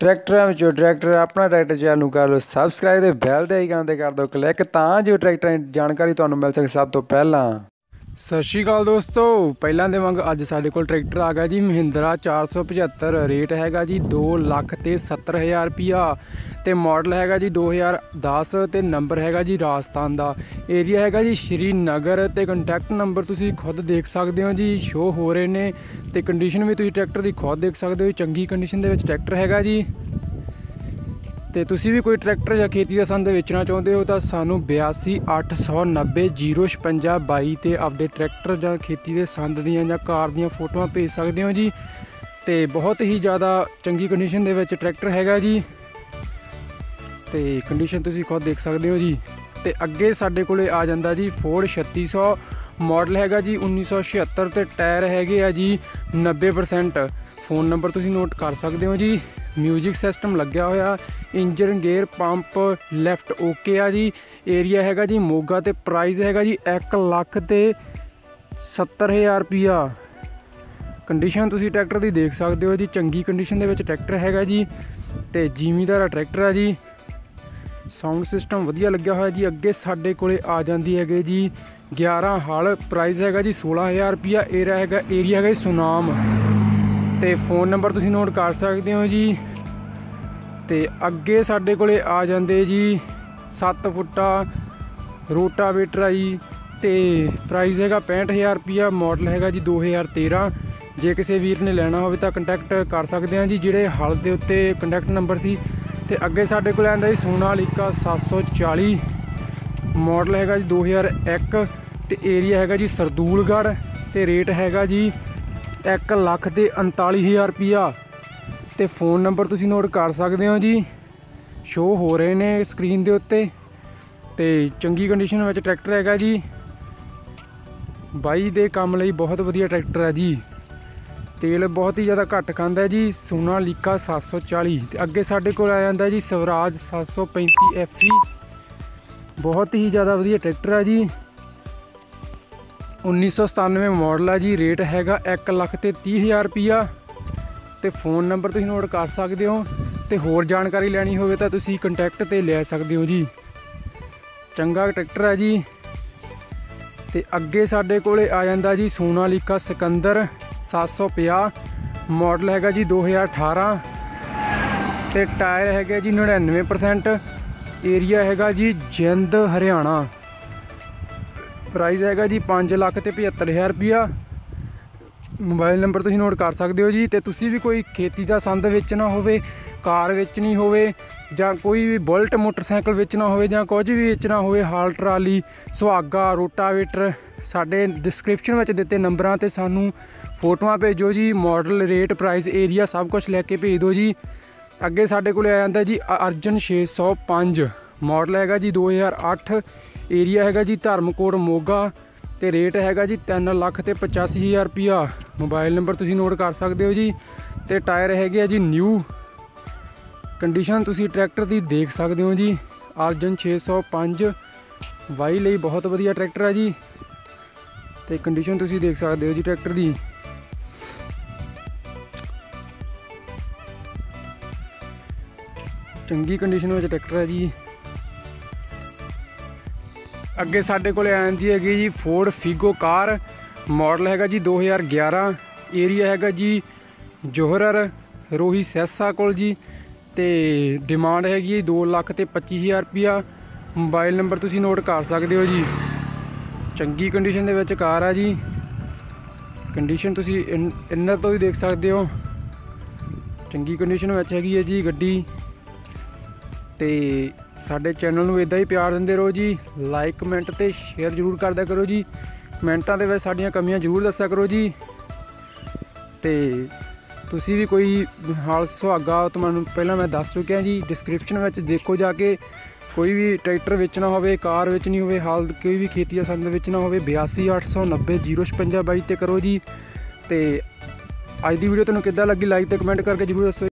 ਟਰੈਕਟਰਾਂ ਵਿੱਚੋਂ ਟਰੈਕਟਰ ਆਪਣਾ ਟਰੈਕਟਰ ਚੈਨਲ ਨੂੰ ਕਰ ਲਓ ਸਬਸਕ੍ਰਾਈਬ ਤੇ ਬੈਲ ਦੇ ਆਈਕਨ ਤੇ ਕਰ ਦਿਓ ਕਲਿੱਕ ਤਾਂ ਜੋ ਟਰੈਕਟਰਾਂ ਦੀ ਜਾਣਕਾਰੀ ਤੁਹਾਨੂੰ ਮਿਲ ਸਕੇ ਸਭ ਤੋਂ ਪਹਿਲਾਂ। ਸਤਿ ਸ਼੍ਰੀ ਅਕਾਲ ਦੋਸਤੋ। ਪਹਿਲਾਂ ਦੇ ਵਾਂਗ ਅੱਜ ਸਾਡੇ ਕੋਲ ਟਰੈਕਟਰ ਆ ਗਿਆ ਜੀ, ਮਹਿੰਦਰਾ 475 ਰੇਟ ਹੈਗਾ ਜੀ 2 ਲੱਖ ਤੇ 70000 ਰੁਪਿਆ ਤੇ ਮਾਡਲ ਹੈਗਾ ਜੀ 2010 ਤੇ ਨੰਬਰ ਹੈਗਾ ਜੀ ਰਾਜਸਥਾਨ ਦਾ। ਏਰੀਆ ਹੈਗਾ ਜੀ ਸ਼੍ਰੀਨਗਰ ਤੇ ਕੰਟੈਕਟ ਨੰਬਰ ਤੁਸੀਂ ਖੁਦ ਦੇਖ ਸਕਦੇ ਹੋ ਜੀ ਸ਼ੋ ਹੋ ਰਹੇ ਨੇ ਤੇ ਕੰਡੀਸ਼ਨ ਵੀ ਤੁਸੀਂ ਟਰੈਕਟਰ ਦੀ ਖੁਦ ਦੇਖ ਸਕਦੇ ਹੋ, ਚੰਗੀ ਕੰਡੀਸ਼ਨ ਦੇ ਵਿੱਚ ਟਰੈਕਟਰ ਹੈਗਾ ਜੀ। ਤੇ ਤੁਸੀਂ ਵੀ ਕੋਈ ਟਰੈਕਟਰ ਜਾਂ ਖੇਤੀ ਦਾ ਸੰਦ ਵੇਚਣਾ ਚਾਹੁੰਦੇ ਹੋ ਤਾਂ ਸਾਨੂੰ 82890052 ਤੇ ਆਪਦੇ ਟਰੈਕਟਰ ਜਾਂ ਖੇਤੀ ਦੇ ਸੰਦ ਦੀਆਂ ਜਾਂ ਕਾਰ ਦੀਆਂ ਫੋਟੋਆਂ ਭੇਜ ਸਕਦੇ ਹੋ ਜੀ। ਤੇ ਬਹੁਤ ਹੀ ਜ਼ਿਆਦਾ ਚੰਗੀ ਕੰਡੀਸ਼ਨ ਦੇ ਵਿੱਚ ਟਰੈਕਟਰ ਹੈਗਾ ਜੀ। ਤੇ ਕੰਡੀਸ਼ਨ ਤੁਸੀਂ ਖੁਦ ਦੇਖ ਸਕਦੇ ਹੋ ਜੀ। ਤੇ ਅੱਗੇ ਸਾਡੇ ਕੋਲੇ ਆ ਜਾਂਦਾ ਜੀ ਫੋਰਡ 3600 ਮਾਡਲ ਹੈਗਾ ਜੀ 1976 ਤੇ ਟਾਇਰ ਹੈਗੇ ਆ ਜੀ 90% ਫੋਨ ਨੰਬਰ ਤੁਸੀਂ ਨੋਟ ਕਰ ਸਕਦੇ ਹੋ ਜੀ। ਮਿਊਜ਼ਿਕ ਸਿਸਟਮ ਲੱਗਿਆ ਹੋਇਆ। Engine gear, pump, left okay ਆ ਜੀ। ਏਰੀਆ ਹੈਗਾ ਜੀ ਮੋਗਾ ਤੇ ਪ੍ਰਾਈਸ ਹੈਗਾ ਜੀ 1 ਲੱਖ ਤੇ 70000 ਰੁਪਿਆ ਕੰਡੀਸ਼ਨ ਤੁਸੀਂ ਟਰੈਕਟਰ ਦੀ ਦੇਖ ਸਕਦੇ ਹੋ ਜੀ, ਚੰਗੀ ਕੰਡੀਸ਼ਨ ਦੇ ਵਿੱਚ ਟਰੈਕਟਰ ਹੈਗਾ ਜੀ ਤੇ ਜੀਮੀਦਾਰ ਟਰੈਕਟਰ ਆ ਜੀ। ਸਾਊਂਡ ਸਿਸਟਮ ਵਧੀਆ ਲੱਗਿਆ ਹੋਇਆ ਜੀ, ਅੱਗੇ ਸਾਡੇ ਕੋਲੇ ਆ ਜਾਂਦੀ ਹੈਗੇ ਜੀ। 11 ਹਲ ਪ੍ਰਾਈਸ ਹੈਗਾ ਜੀ 16000 ਰੁਪਿਆ ਏਰੀਆ ਹੈਗਾ ਏਰੀਆ ਹੈਗਾ ਸੁਨਾਮ। ਤੇ ਫੋਨ ਨੰਬਰ ਤੁਸੀਂ ਨੋਟ ਕਰ ਸਕਦੇ ਹੋ ਜੀ। ਤੇ ਅੱਗੇ ਸਾਡੇ ਕੋਲੇ ਆ ਜਾਂਦੇ ਜੀ 7 ਫੁੱਟਾ ਰੋਟਾਵੇਟਰ ਆ ਜੀ, ਤੇ ਪ੍ਰਾਈਸ ਹੈਗਾ 65000 ਰੁਪਿਆ ਮਾਡਲ ਹੈਗਾ ਜੀ 2013 ਜੇ ਕਿਸੇ ਵੀਰ ਨੇ ਲੈਣਾ ਹੋਵੇ ਤਾਂ ਕੰਟੈਕਟ ਕਰ ਸਕਦੇ ਆ ਜੀ, ਜਿਹੜੇ ਹਲ ਦੇ ਉੱਤੇ ਕੰਟੈਕਟ ਨੰਬਰ ਸੀ। ਤੇ ਅੱਗੇ ਸਾਡੇ ਕੋਲ ਆਂਦਾ ਜੀ ਸੋਨਾਲੀਕਾ 740 ਮਾਡਲ ਹੈਗਾ ਜੀ 2001 ਤੇ ਏਰੀਆ ਹੈਗਾ ਜੀ ਸਰਦੂਲਗੜ੍ਹ। ਤੇ ਰੇਟ ਹੈਗਾ ਜੀ 1 ਲੱਖ ਤੇ 39000 ਰੁਪਿਆ ਤੇ ਫੋਨ ਨੰਬਰ ਤੁਸੀਂ ਨੋਟ ਕਰ ਸਕਦੇ ਹੋ ਜੀ। ਸ਼ੋ ਹੋ ਰਹੇ ਨੇ ਸਕਰੀਨ ਦੇ ਉੱਤੇ। ਤੇ ਚੰਗੀ ਕੰਡੀਸ਼ਨ ਵਿੱਚ ਟਰੈਕਟਰ ਹੈਗਾ ਜੀ। ਬਾਈ ਦੇ ਕੰਮ ਲਈ ਬਹੁਤ ਵਧੀਆ ਟਰੈਕਟਰ ਹੈ ਜੀ। ਤੇਲ ਬਹੁਤ ਹੀ ਜ਼ਿਆਦਾ ਘੱਟ ਖਾਂਦਾ ਹੈ ਜੀ ਸੋਨਾਲੀਕਾ 740 ਤੇ ਅੱਗੇ ਸਾਡੇ ਕੋਲ ਆ ਜਾਂਦਾ ਜੀ ਸਵਰਾਜ 735 FE ਬਹੁਤ ਹੀ ਜ਼ਿਆਦਾ ਵਧੀਆ ਟਰੈਕਟਰ ਹੈ ਜੀ। 1997 ਮਾਡਲ ਹੈ ਜੀ, ਰੇਟ ਹੈਗਾ 1 ਲੱਖ ਤੇ 30000 ਰੁਪਿਆ ਤੇ ਫੋਨ ਨੰਬਰ ਤੁਸੀਂ ਨੋਟ ਕਰ ਸਕਦੇ ਹੋ ਤੇ ਹੋਰ ਜਾਣਕਾਰੀ ਲੈਣੀ ਹੋਵੇ ਤਾਂ ਤੁਸੀਂ ਕੰਟੈਕਟ ਤੇ ਲੈ ਸਕਦੇ ਹੋ ਜੀ। ਚੰਗਾ ਟਰੈਕਟਰ ਹੈ ਜੀ। ਤੇ ਅੱਗੇ ਸਾਡੇ ਕੋਲੇ ਆ ਜਾਂਦਾ ਜੀ ਸੋਨਾਲੀਕਾ ਸਿਕੰਦਰ 750 ਮਾਡਲ ਹੈਗਾ ਜੀ 2018 ਤੇ ਟਾਇਰ ਹੈਗਾ ਜੀ 99% ਏਰੀਆ ਹੈਗਾ ਜੀ ਜਿੰਦ, ਹਰਿਆਣਾ। ਪ੍ਰਾਈਸ ਹੈਗਾ ਜੀ 5 ਲੱਖ ਤੇ 75000 ਰੁਪਿਆ ਮੋਬਾਈਲ ਨੰਬਰ ਤੁਸੀਂ ਨੋਟ ਕਰ ਸਕਦੇ ਹੋ ਜੀ ਤੇ ਤੁਸੀਂ ਵੀ ਕੋਈ ਖੇਤੀ ਦਾ ਸੰਦ ਵੇਚਣਾ ਹੋਵੇ, ਕਾਰ ਵੇਚਣੀ ਹੋਵੇ ਜਾਂ ਕੋਈ ਵੀ ਬੁਲਟ ਮੋਟਰਸਾਈਕਲ ਵੇਚਣਾ ਹੋਵੇ ਜਾਂ ਕੁਝ ਵੀ ਵੇਚਣਾ ਹੋਵੇ, ਹਾਲ ਟਰਾਲੀ, ਸੁਹਾਗਾ, ਰੋਟਾਵੇਟਰ, ਸਾਡੇ ਡਿਸਕ੍ਰਿਪਸ਼ਨ ਵਿੱਚ ਦਿੱਤੇ ਨੰਬਰਾਂ ਤੇ ਸਾਨੂੰ ਫੋਟੋਆਂ ਭੇਜੋ ਜੀ ਮਾਡਲ ਰੇਟ ਪ੍ਰਾਈਸ ਏਰੀਆ ਸਭ ਕੁਝ ਲੈ ਕੇ ਭੇਜ ਦਿਓ ਜੀ। ਅੱਗੇ ਸਾਡੇ ਕੋਲ ਆ ਜਾਂਦਾ ਜੀ ਅਰਜਨ 605 ਮਾਡਲ ਹੈਗਾ ਜੀ 2008 ਏਰੀਆ ਹੈਗਾ ਜੀ ਧਰਮਕੋਟ ਮੋਗਾ ਤੇ ਰੇਟ ਹੈਗਾ ਜੀ 3 ਲੱਖ ਤੇ 85000 ਰੁਪਿਆ ਮੋਬਾਈਲ ਨੰਬਰ ਤੁਸੀਂ ਨੋਟ ਕਰ ਸਕਦੇ ਹੋ ਜੀ। ਤੇ ਟਾਇਰ ਹੈਗੇ ਆ ਜੀ ਨਿਊ। ਕੰਡੀਸ਼ਨ ਤੁਸੀਂ ਟਰੈਕਟਰ ਦੀ ਦੇਖ ਸਕਦੇ ਹੋ ਜੀ। ਅਰਜਨ 605 ਵਾਈ ਲਈ ਬਹੁਤ ਵਧੀਆ ਟਰੈਕਟਰ ਹੈ ਜੀ। ਤੇ ਕੰਡੀਸ਼ਨ ਤੁਸੀਂ ਦੇਖ ਸਕਦੇ ਹੋ ਜੀ ਟਰੈਕਟਰ ਦੀ। ਚੰਗੀ ਕੰਡੀਸ਼ਨ ਵਿੱਚ ਟਰੈਕਟਰ ਹੈ ਜੀ। ਅੱਗੇ ਸਾਡੇ ਕੋਲੇ ਆਂਦੀ ਹੈਗੀ ਜੀ ਫੋਰਡ ਫੀਗੋ ਕਾਰ ਮਾਡਲ ਹੈਗਾ ਜੀ 2011 ਏਰੀਆ ਹੈਗਾ ਜੀ ਜੋਹਰਰ, ਰੋਹੀ ਸੈਸਾ ਕੋਲ ਜੀ, ਤੇ ਡਿਮਾਂਡ ਹੈਗੀ ਹੈ 2 ਲੱਖ ਤੇ 25000 ਰੁਪਿਆ ਮੋਬਾਈਲ ਨੰਬਰ ਤੁਸੀਂ ਨੋਟ ਕਰ ਸਕਦੇ ਹੋ ਜੀ। ਚੰਗੀ ਕੰਡੀਸ਼ਨ ਦੇ ਵਿੱਚ ਕਾਰ ਆ ਜੀ। ਕੰਡੀਸ਼ਨ ਤੁਸੀਂ ਇਨਰ ਤੋਂ ਵੀ ਦੇਖ ਸਕਦੇ ਹੋ। ਚੰਗੀ ਕੰਡੀਸ਼ਨ ਵਿੱਚ ਹੈਗੀ ਹੈ ਜੀ ਗੱਡੀ। ਤੇ ਸਾਡੇ ਚੈਨਲ ਨੂੰ ਇਦਾਂ ਹੀ ਪਿਆਰ ਦਿੰਦੇ ਰਹੋ ਜੀ ਲਾਈਕ ਕਮੈਂਟ ਤੇ ਸ਼ੇਅਰ ਜ਼ਰੂਰ ਕਰਦਿਆ ਕਰੋ ਜੀ। ਕਮੈਂਟਾਂ ਦੇ ਵਿੱਚ ਸਾਡੀਆਂ ਕਮੀਆਂ ਜ਼ਰੂਰ ਦੱਸਿਆ ਕਰੋ ਜੀ। ਤੇ ਤੁਸੀਂ ਵੀ ਕੋਈ ਹਾਲ ਸੁਹਾਗਾ ਤੁਹਾਨੂੰ ਪਹਿਲਾਂ ਮੈਂ ਦੱਸ ਚੁੱਕਿਆ ਜੀ ਡਿਸਕ੍ਰਿਪਸ਼ਨ ਵਿੱਚ ਦੇਖੋ ਜਾ ਕੇ। ਕੋਈ ਵੀ ਟਰੈਕਟਰ ਵੇਚਣਾ ਹੋਵੇ, ਕਾਰ ਵੇਚਣੀ ਹੋਵੇ, ਹਾਲ ਕੋਈ ਵੀ ਖੇਤੀ ਦਾ ਸੰਦ ਵੇਚਣਾ ਹੋਵੇ 8289005652 ਤੇ ਕਰੋ ਜੀ। ਤੇ ਅੱਜ ਦੀ ਵੀਡੀਓ ਤੁਹਾਨੂੰ ਕਿੱਦਾਂ ਲੱਗੀ ਲਾਈਕ ਤੇ ਕਮੈਂਟ ਕਰਕੇ ਜ਼ਰੂਰ ਦੱਸੋ